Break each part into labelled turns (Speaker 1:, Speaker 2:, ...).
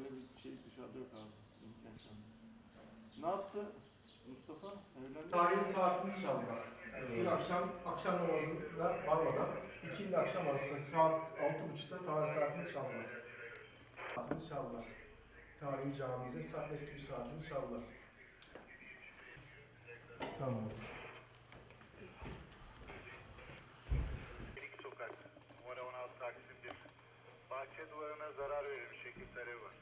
Speaker 1: Böyle bir şey dışarıda yok abi. İmkan şu anda. Ne yaptı Mustafa? Evlendi.
Speaker 2: Tarihi saatimiz çaldılar. Dün akşam akşam namazında varmadan ikindi akşam arası saat altı buçukta tarihi saatini çaldılar. Saatini çaldılar. Tarihi camimize saat eski bir saatini çaldılar. Tamam.
Speaker 3: Zarar verilmiş şekil talebi var.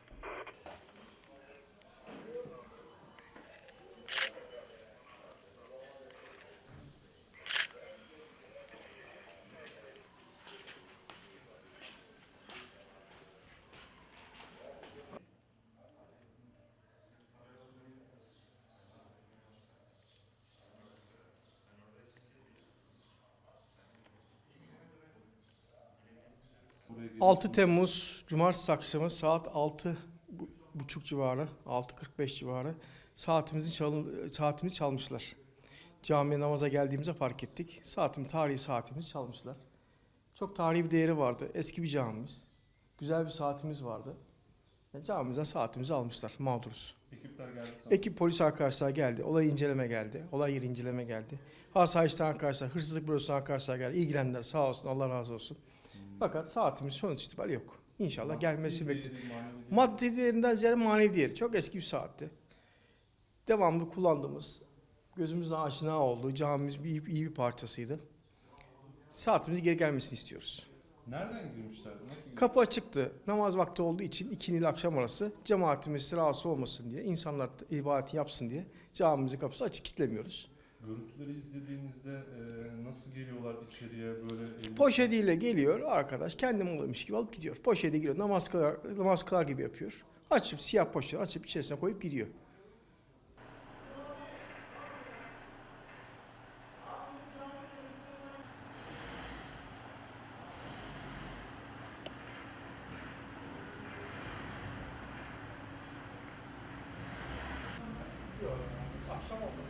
Speaker 2: 6 Temmuz Cumartesi akşamı saat 6 bu- buçuk civarı, 6.45 civarı saatimizin çalın, saatini çalmışlar. Camiye namaza geldiğimizde fark ettik. Saatim, tarihi saatimizi çalmışlar. Çok tarihi bir değeri vardı. Eski bir camimiz. Güzel bir saatimiz vardı. Yani camimizden saatimizi almışlar. Mağduruz.
Speaker 4: Ekipler geldi sana.
Speaker 2: Ekip polis arkadaşlar geldi. Olay inceleme geldi. Olay yeri inceleme geldi. Asayişten arkadaşlar, hırsızlık bürosuna arkadaşlar geldi. İlgilendiler sağ olsun Allah razı olsun. Fakat saatimiz sonuç itibariyle yok. İnşallah
Speaker 4: Maddi
Speaker 2: gelmesi
Speaker 4: değeri,
Speaker 2: bekliyor.
Speaker 4: manevi değeri.
Speaker 2: Maddi değerinden ziyade manevi değeri. Çok eski bir saatti. Devamlı kullandığımız, gözümüzde aşina olduğu camimiz bir, iyi bir parçasıydı. Saatimizin geri gelmesini istiyoruz.
Speaker 4: Nereden girmişler? Nasıl girmişler?
Speaker 2: Kapı açıktı. Namaz vakti olduğu için ikindi ile akşam arası cemaatimiz rahatsız olmasın diye, insanlar ibadeti yapsın diye camimizin kapısı açık kitlemiyoruz.
Speaker 4: Görüntüleri izlediğinizde e, nasıl geliyorlar içeriye böyle
Speaker 2: Poşetiyle geliyor arkadaş kendi malıymış gibi alıp gidiyor. Poşete giriyor namaz kılar, namaz kılar gibi yapıyor. Açıp siyah poşeti açıp içerisine koyup gidiyor. Akşam oldu.